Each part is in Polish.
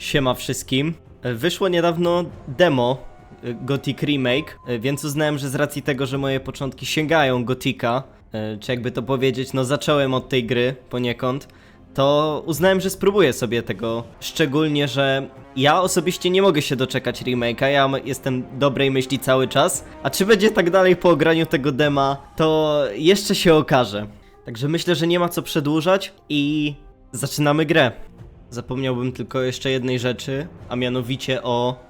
Siema wszystkim. Wyszło niedawno demo e, Gothic Remake, e, więc uznałem, że z racji tego, że moje początki sięgają Gotika, e, czy jakby to powiedzieć, no zacząłem od tej gry poniekąd, to uznałem, że spróbuję sobie tego. Szczególnie, że ja osobiście nie mogę się doczekać remake'a, ja jestem dobrej myśli cały czas, a czy będzie tak dalej po ograniu tego dema, to jeszcze się okaże. Także myślę, że nie ma co przedłużać i zaczynamy grę. Zapomniałbym tylko jeszcze jednej rzeczy, a mianowicie o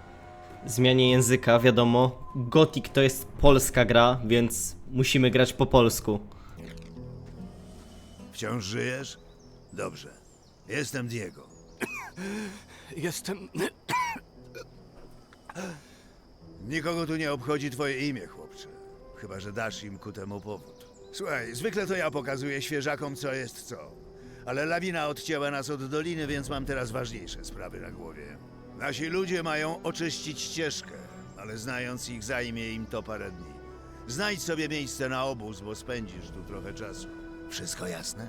zmianie języka. Wiadomo, Gothic to jest polska gra, więc musimy grać po polsku. Wciąż żyjesz? Dobrze. Jestem Diego. Jestem. Nikogo tu nie obchodzi twoje imię, chłopcze. Chyba, że dasz im ku temu powód. Słuchaj, zwykle to ja pokazuję świeżakom, co jest co. Ale lawina odcięła nas od doliny, więc mam teraz ważniejsze sprawy na głowie. Nasi ludzie mają oczyścić ścieżkę, ale znając ich, zajmie im to parę dni. Znajdź sobie miejsce na obóz, bo spędzisz tu trochę czasu. Wszystko jasne?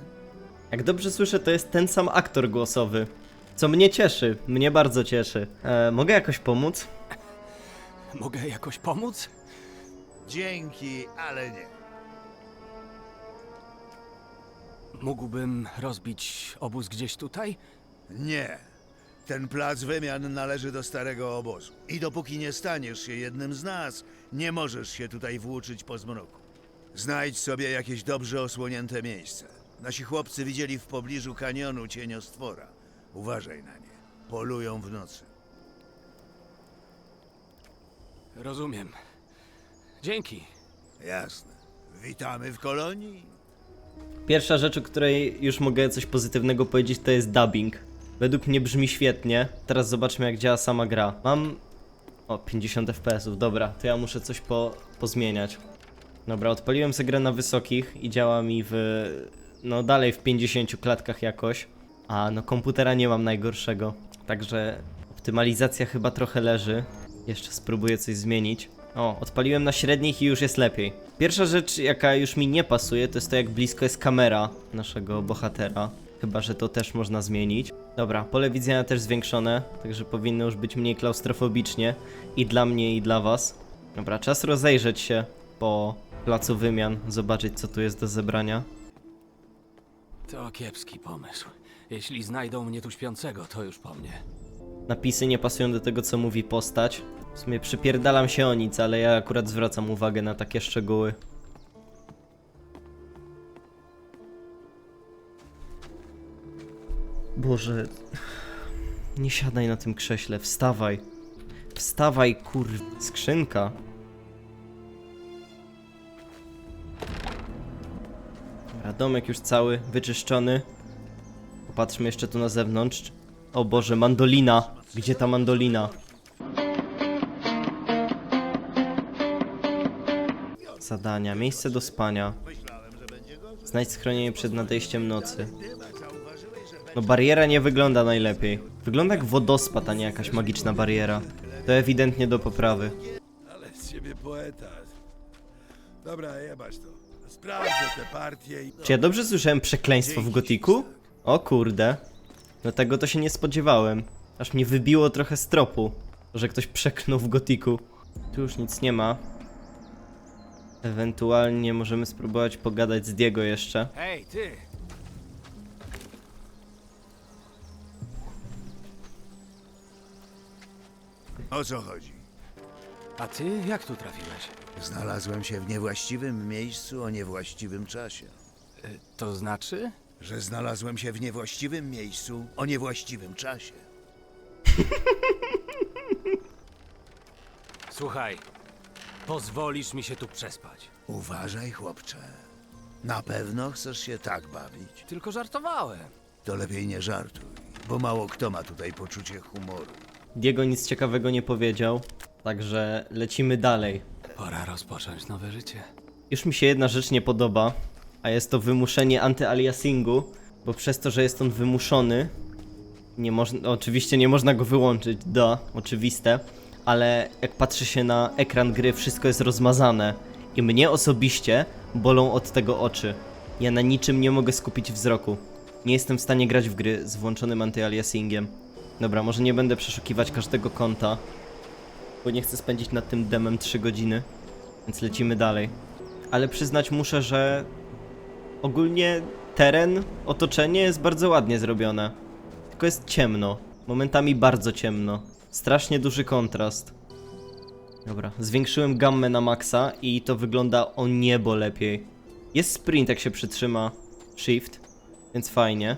Jak dobrze słyszę, to jest ten sam aktor głosowy. Co mnie cieszy, mnie bardzo cieszy. E, mogę jakoś pomóc? Mogę jakoś pomóc? Dzięki, ale nie. Mógłbym rozbić obóz gdzieś tutaj? Nie. Ten plac wymian należy do starego obozu. I dopóki nie staniesz się jednym z nas, nie możesz się tutaj włóczyć po zmroku. Znajdź sobie jakieś dobrze osłonięte miejsce. Nasi chłopcy widzieli w pobliżu kanionu cieniostwora. Uważaj na nie. Polują w nocy. Rozumiem. Dzięki. Jasne. Witamy w kolonii. Pierwsza rzecz, o której już mogę coś pozytywnego powiedzieć, to jest dubbing. Według mnie brzmi świetnie. Teraz zobaczmy, jak działa sama gra. Mam. O, 50 FPS-ów, dobra, to ja muszę coś po, pozmieniać. Dobra, odpaliłem sobie grę na wysokich i działa mi w. No, dalej w 50 klatkach jakoś. A no, komputera nie mam najgorszego. Także optymalizacja chyba trochę leży. Jeszcze spróbuję coś zmienić. O, odpaliłem na średnich i już jest lepiej. Pierwsza rzecz, jaka już mi nie pasuje, to jest to, jak blisko jest kamera naszego bohatera. Chyba, że to też można zmienić. Dobra, pole widzenia też zwiększone, także powinno już być mniej klaustrofobicznie. I dla mnie, i dla was. Dobra, czas rozejrzeć się po placu wymian, zobaczyć co tu jest do zebrania. To kiepski pomysł. Jeśli znajdą mnie tu śpiącego, to już po mnie. Napisy nie pasują do tego, co mówi postać. W sumie przypierdalam się o nic, ale ja akurat zwracam uwagę na takie szczegóły. Boże. Nie siadaj na tym krześle, wstawaj. Wstawaj, kur... Skrzynka. Domek już cały, wyczyszczony. Popatrzmy jeszcze tu na zewnątrz. O Boże, mandolina. Gdzie ta mandolina? Zadania. Miejsce do spania. Znajdź schronienie przed nadejściem nocy. No bariera nie wygląda najlepiej. Wygląda jak wodospad, a nie jakaś magiczna bariera. To ewidentnie do poprawy. Ale z ciebie poeta. Dobra, jebać to. Sprawdzę te partie i... Czy ja dobrze słyszałem przekleństwo w gotiku? O kurde. No tego to się nie spodziewałem. Aż mnie wybiło trochę z tropu, że ktoś przeklnął w gotiku. Tu już nic nie ma. Ewentualnie możemy spróbować pogadać z Diego jeszcze. Hej, ty! O co chodzi? A ty jak tu trafiłeś? Znalazłem się w niewłaściwym miejscu o niewłaściwym czasie. Y, To znaczy? Że znalazłem się w niewłaściwym miejscu o niewłaściwym czasie. Słuchaj, pozwolisz mi się tu przespać. Uważaj, chłopcze. Na pewno chcesz się tak bawić? Tylko żartowałem. To lepiej nie żartuj, bo mało kto ma tutaj poczucie humoru. Diego nic ciekawego nie powiedział, także lecimy dalej. Pora rozpocząć nowe życie. Już mi się jedna rzecz nie podoba, a jest to wymuszenie antyaliasingu, bo przez to, że jest on wymuszony, nie można, oczywiście nie można go wyłączyć, da, oczywiste, ale jak patrzy się na ekran gry, wszystko jest rozmazane i mnie osobiście bolą od tego oczy. Ja na niczym nie mogę skupić wzroku. Nie jestem w stanie grać w gry z włączonym antyaliasingiem. Dobra, może nie będę przeszukiwać każdego konta, bo nie chcę spędzić nad tym demem 3 godziny, więc lecimy dalej. Ale przyznać muszę, że ogólnie teren, otoczenie jest bardzo ładnie zrobione. Tylko jest ciemno, momentami bardzo ciemno. Strasznie duży kontrast. Dobra, zwiększyłem gammę na maksa i to wygląda o niebo lepiej. Jest sprint jak się przytrzyma shift, więc fajnie.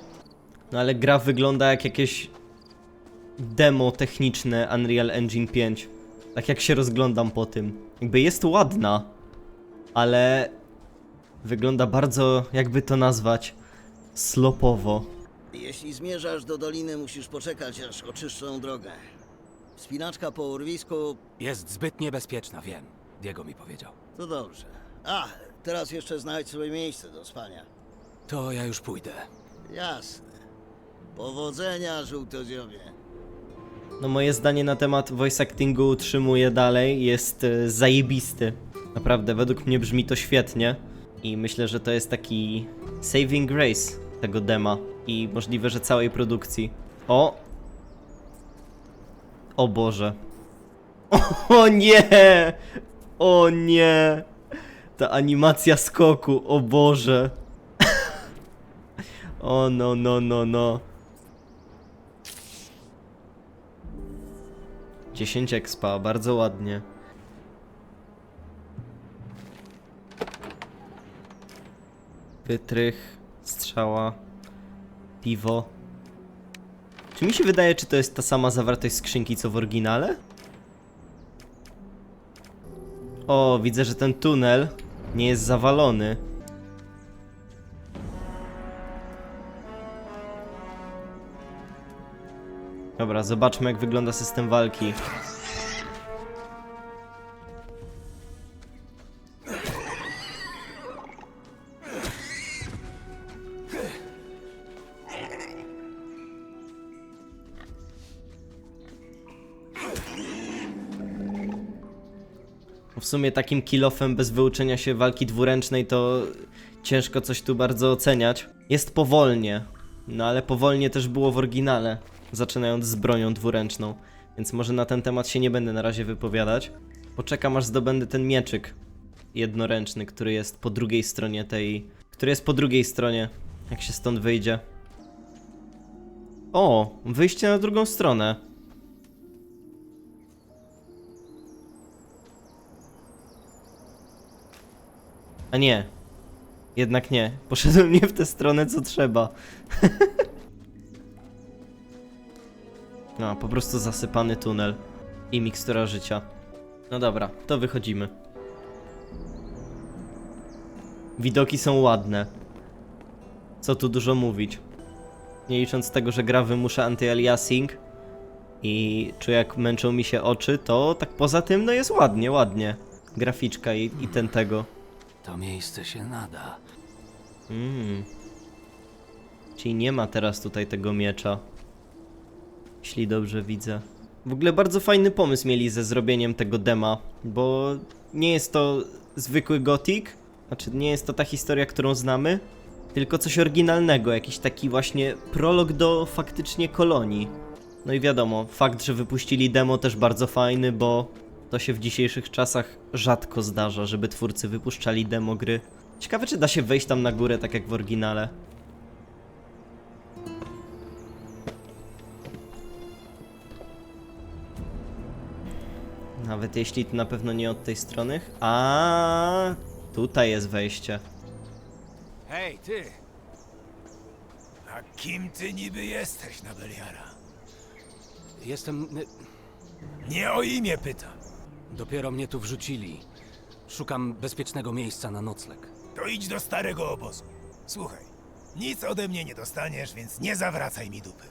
No ale gra wygląda jak jakieś demo techniczne Unreal Engine 5. Tak jak się rozglądam po tym. Jakby jest ładna, ale wygląda bardzo, jakby to nazwać, slopowo. Jeśli zmierzasz do doliny, musisz poczekać, aż oczyszczą drogę. Wspinaczka po urwisku Jest zbyt niebezpieczna, wiem. Diego mi powiedział. to dobrze. A, teraz jeszcze znajdź sobie miejsce do spania. To ja już pójdę. Jasne. Powodzenia, żółtodziobie. No moje zdanie na temat voice actingu utrzymuję dalej, jest e, zajebisty. Naprawdę, według mnie brzmi to świetnie i myślę, że to jest taki saving grace tego dema i możliwe, że całej produkcji. O! O Boże. O nie! O nie! Ta animacja skoku, o Boże. O no, no, no, no. 10 expa, bardzo ładnie. Wytrych, strzała, piwo. Mi się wydaje, czy to jest ta sama zawartość skrzynki co w oryginale? O, widzę, że ten tunel nie jest zawalony. Dobra, zobaczmy jak wygląda system walki. Sumie takim kilofem bez wyuczenia się walki dwuręcznej to ciężko coś tu bardzo oceniać. Jest powolnie, no ale powolnie też było w oryginale, zaczynając z bronią dwuręczną, więc może na ten temat się nie będę na razie wypowiadać. Poczekam aż zdobędę ten mieczyk jednoręczny, który jest po drugiej stronie tej... który jest po drugiej stronie, jak się stąd wyjdzie. O, wyjście na drugą stronę. A nie. Jednak nie. Poszedłem nie w tę stronę, co trzeba. no, po prostu zasypany tunel. I mikstura życia. No dobra, to wychodzimy. Widoki są ładne. Co tu dużo mówić. Nie licząc tego, że gra wymusza anti-aliasing i czuję jak męczą mi się oczy, to tak poza tym no jest ładnie, ładnie. Graficzka i, i ten tego. To miejsce się nada. Mm. Czyli nie ma teraz tutaj tego miecza. Jeśli dobrze widzę. W ogóle bardzo fajny pomysł mieli ze zrobieniem tego dema, bo nie jest to zwykły gotik, znaczy nie jest to ta historia, którą znamy, tylko coś oryginalnego, jakiś taki właśnie prolog do faktycznie kolonii. No i wiadomo, fakt, że wypuścili demo też bardzo fajny, bo to się w dzisiejszych czasach rzadko zdarza, żeby twórcy wypuszczali demo gry. Ciekawe, czy da się wejść tam na górę, tak jak w oryginale. Nawet jeśli to na pewno nie od tej strony. A tutaj jest wejście. Hej, ty! A kim ty niby jesteś, Nabeliara? Jestem... Nie o imię pytam. Dopiero mnie tu wrzucili. Szukam bezpiecznego miejsca na nocleg. To idź do starego obozu. Słuchaj, nic ode mnie nie dostaniesz, więc nie zawracaj mi dupy.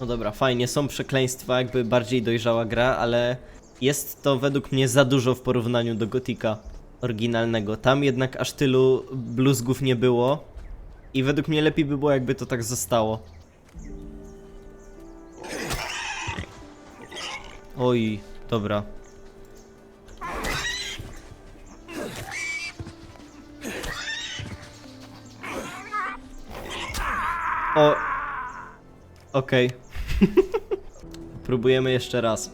No dobra, fajnie, są przekleństwa, jakby bardziej dojrzała gra, ale jest to według mnie za dużo w porównaniu do Gotika oryginalnego. Tam jednak aż tylu bluzgów nie było i według mnie lepiej by było, jakby to tak zostało. Oj, dobra. O. Okej. Próbujemy jeszcze raz.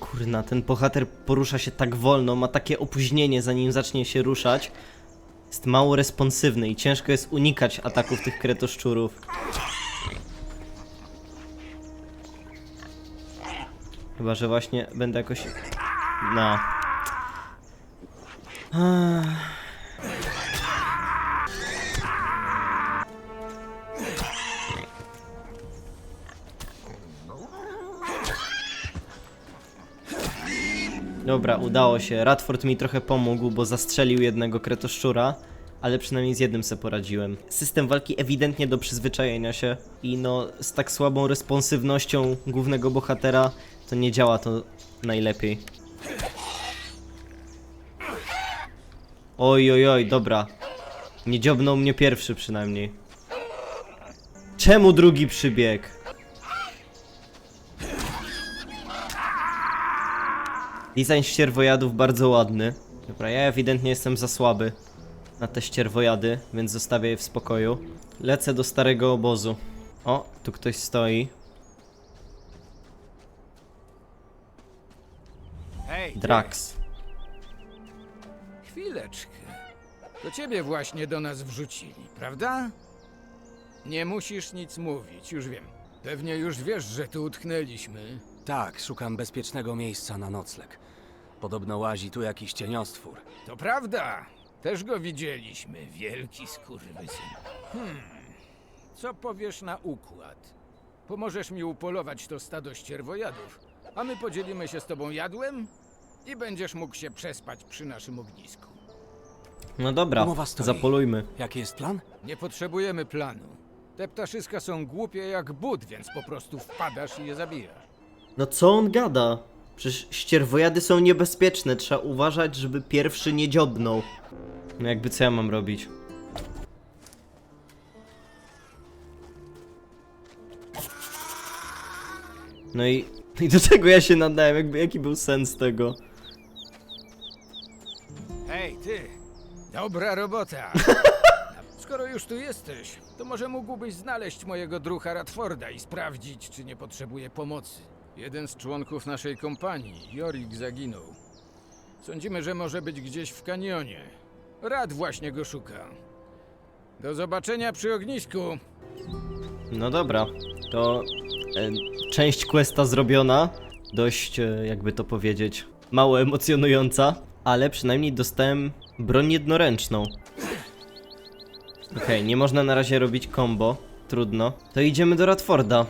Kurna, ten bohater porusza się tak wolno, ma takie opóźnienie zanim zacznie się ruszać. Jest mało responsywny i ciężko jest unikać ataków tych kretoszczurów. Chyba, że właśnie będę jakoś... No. Dobra, udało się. Radford mi trochę pomógł, bo zastrzelił jednego kretoszczura, ale przynajmniej z jednym se poradziłem. System walki ewidentnie do przyzwyczajenia się i no z tak słabą responsywnością głównego bohatera to nie działa to najlepiej. Oj, oj, oj, dobra. Nie dziobnął mnie pierwszy przynajmniej. Czemu drugi przybieg? Design ścierwojadów bardzo ładny. Dobra, ja ewidentnie jestem za słaby na te ścierwojady, więc zostawię je w spokoju. Lecę do starego obozu. O, tu ktoś stoi. Hej, Drax. Chwileczkę. To ciebie właśnie do nas wrzucili, prawda? Nie musisz nic mówić, już wiem. Pewnie już wiesz, że tu utknęliśmy. Tak, szukam bezpiecznego miejsca na nocleg. Podobno łazi tu jakiś cieniostwór. To prawda. Też go widzieliśmy, wielki skurwysyn. Hmm. Co powiesz na układ? Pomożesz mi upolować to stado ścierwojadów, a my podzielimy się z tobą jadłem i będziesz mógł się przespać przy naszym ognisku. No dobra, Umowa stoi. zapolujmy. Jaki jest plan? Nie potrzebujemy planu. Te ptaszyska są głupie jak but, więc po prostu wpadasz i je zabijasz. No co on gada? Przecież ścierwojady są niebezpieczne, trzeba uważać, żeby pierwszy nie dziobnął. No jakby co ja mam robić? No i, i do czego ja się nadałem? Jakby, jaki był sens tego? Hej, ty! Dobra robota! Skoro już tu jesteś, to może mógłbyś znaleźć mojego drucha Radforda i sprawdzić, czy nie potrzebuje pomocy. Jeden z członków naszej kompanii, Jorik, zaginął. Sądzimy, że może być gdzieś w kanionie. Rad właśnie go szuka. Do zobaczenia przy ognisku. No dobra, to e, część questa zrobiona, dość, e, jakby to powiedzieć, mało emocjonująca, ale przynajmniej dostałem broń jednoręczną. Okej, nie można na razie robić combo, trudno. To idziemy do Radforda.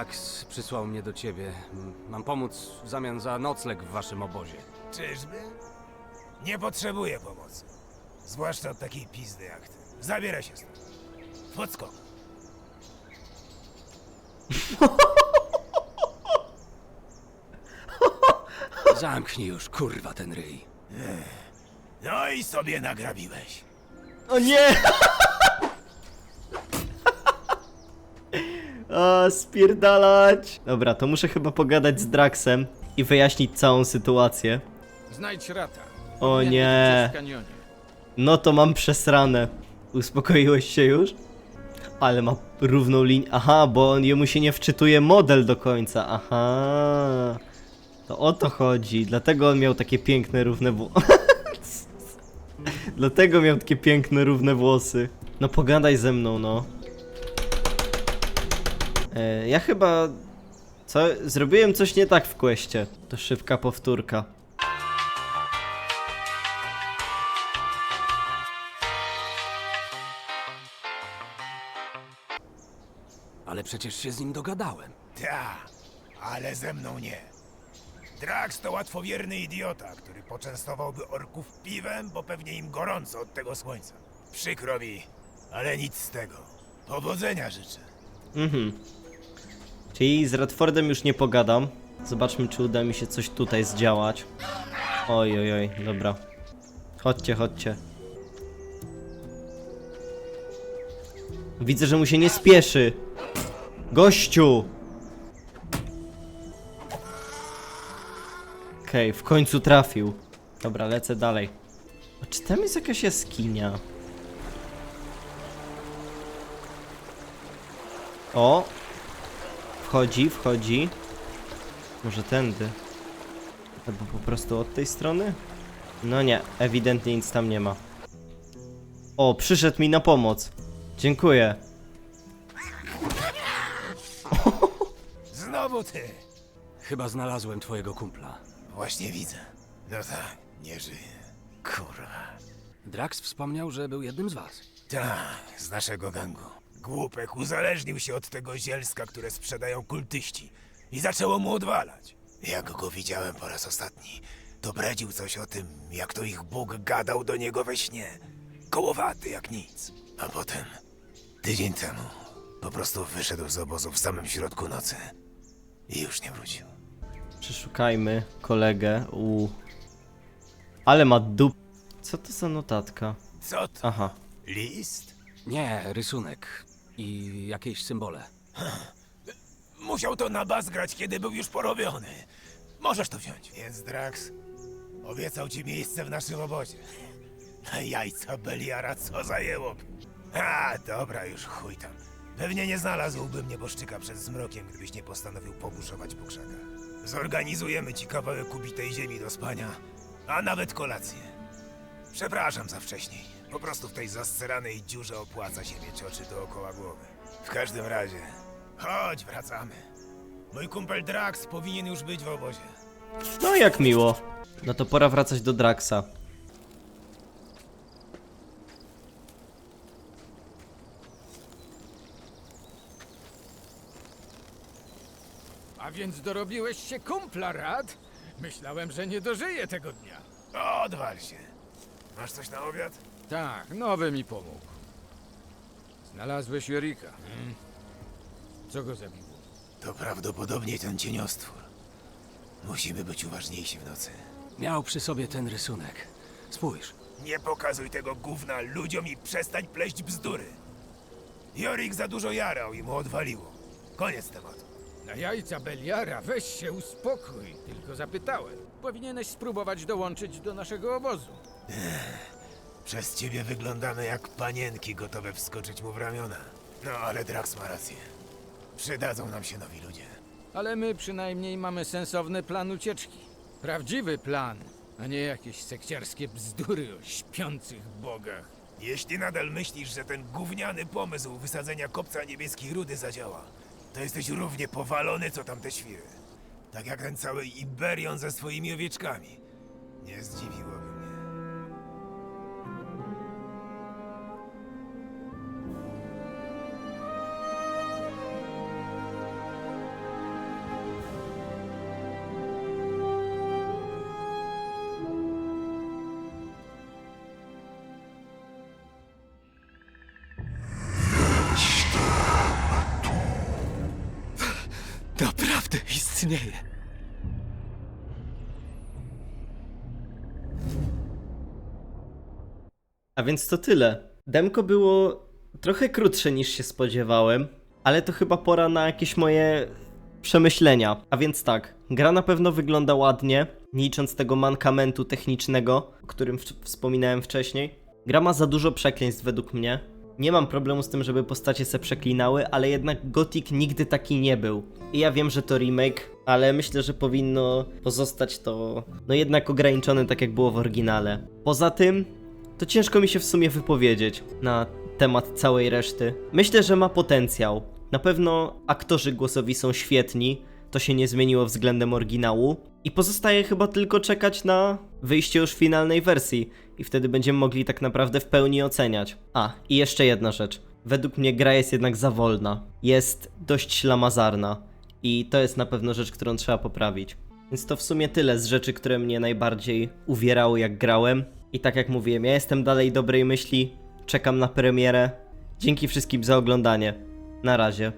Drax przysłał mnie do ciebie. Mam pomóc w zamian za nocleg w waszym obozie. Czyżby? Nie potrzebuję pomocy. Zwłaszcza od takiej pizdy jak ty. Zabieraj się stąd. W odskok. Zamknij już, kurwa, ten ryj. No i sobie nagrabiłeś. O nie! A, spierdalać! Dobra, to muszę chyba pogadać z Draxem i wyjaśnić całą sytuację. Znajdź rata. O Powinien być nie. gdzieś w kanionie. No to mam przesrane. Uspokoiłeś się już? Ale ma równą linię. Aha, bo on jemu się nie wczytuje model do końca. Aha. To o to chodzi. Dlatego on miał takie piękne, równe włosy. Dlatego miał takie piękne, równe włosy. No pogadaj ze mną, no. E, ja chyba... Co? Zrobiłem coś nie tak w questie. To szybka powtórka. Ale przecież się z nim dogadałem. Ta, ale ze mną nie. Drax to łatwowierny idiota, który poczęstowałby orków piwem, bo pewnie im gorąco od tego słońca. Przykro mi, ale nic z tego. Powodzenia życzę. Mhm. Czyli z Redfordem już nie pogadam. Zobaczmy, czy uda mi się coś tutaj zdziałać. Oj, oj, oj, dobra. Chodźcie, chodźcie. Widzę, że mu się nie spieszy. Gościu! Okej, w końcu trafił. Dobra, lecę dalej. A czy tam jest jakaś jaskinia? O! Wchodzi, wchodzi. Może tędy. Albo po prostu od tej strony? No nie, ewidentnie nic tam nie ma. O, przyszedł mi na pomoc. Dziękuję. Znowu ty! Chyba znalazłem twojego kumpla. Właśnie widzę. No tak, nie żyje. Kurwa. Drax wspomniał, że był jednym z was. Tak, z naszego gangu. Głupek uzależnił się od tego zielska, które sprzedają kultyści i zaczęło mu odwalać. Jak go widziałem po raz ostatni, to bredził coś o tym, jak to ich Bóg gadał do niego we śnie. Kołowaty jak nic. A potem, tydzień temu, po prostu wyszedł z obozu w samym środku nocy i już nie wrócił. Przeszukajmy kolegę u... Ale ma dup... Co to za notatka? Co to? Aha. List? Nie, rysunek. I jakieś symbole. Musiał to na bas grać, kiedy był już porobiony. Możesz to wziąć. Więc Drax obiecał ci miejsce w naszym obozie. Na jajca Beliara co zajęło. A, dobra, już chuj tam. Pewnie nie znalazłbym nieboszczyka przed zmrokiem, gdybyś nie postanowił pobuszować po krzakach. Zorganizujemy ci kawałek kubitej ziemi do spania, a nawet kolację. Przepraszam za wcześniej. Po prostu w tej zasranej dziurze opłaca się mieć oczy dookoła głowy. W każdym razie, chodź, wracamy. Mój kumpel Drax powinien już być w obozie. No jak miło. No to pora wracać do Draxa. A więc dorobiłeś się kumpla, Rad? Myślałem, że nie dożyję tego dnia. Odwal się. Masz coś na obiad? Tak, nowy mi pomógł. Znalazłeś Jorika. Hmm. Co go zabiło? To prawdopodobnie ten cieniostwór. Musimy być uważniejsi w nocy. Miał przy sobie ten rysunek. Spójrz. Nie pokazuj tego gówna ludziom i przestań pleść bzdury. Jorik za dużo jarał i mu odwaliło. Koniec tematu. Na jajca Beliara, weź się uspokój. Tylko zapytałem. Powinieneś spróbować dołączyć do naszego obozu. Przez ciebie wyglądamy jak panienki gotowe wskoczyć mu w ramiona. No ale Drax ma rację. Przydadzą nam się nowi ludzie. Ale my przynajmniej mamy sensowny plan ucieczki. Prawdziwy plan, a nie jakieś sekciarskie bzdury o śpiących bogach. Jeśli nadal myślisz, że ten gówniany pomysł wysadzenia kopca niebieskiej rudy zadziała, to jesteś równie powalony, co tamte świry. Tak jak ten cały Iberion ze swoimi owieczkami. Nie zdziwiłoby Naprawdę istnieje. A więc to tyle. Demko było trochę krótsze niż się spodziewałem, ale to chyba pora na jakieś moje przemyślenia. A więc tak, gra na pewno wygląda ładnie, nie licząc tego mankamentu technicznego, o którym w- wspominałem wcześniej. Gra ma za dużo przekleństw według mnie. Nie mam problemu z tym, żeby postacie se przeklinały, ale jednak Gothic nigdy taki nie był. I ja wiem, że to remake, ale myślę, że powinno pozostać to no jednak ograniczone tak jak było w oryginale. Poza tym, to ciężko mi się w sumie wypowiedzieć na temat całej reszty. Myślę, że ma potencjał. Na pewno aktorzy głosowi są świetni, to się nie zmieniło względem oryginału. I pozostaje chyba tylko czekać na wyjście już finalnej wersji i wtedy będziemy mogli tak naprawdę w pełni oceniać. A, i jeszcze jedna rzecz. Według mnie gra jest jednak za wolna. Jest dość ślamazarna. I to jest na pewno rzecz, którą trzeba poprawić. Więc to w sumie tyle z rzeczy, które mnie najbardziej uwierały jak grałem. I tak jak mówiłem, ja jestem dalej dobrej myśli, czekam na premierę. Dzięki wszystkim za oglądanie. Na razie.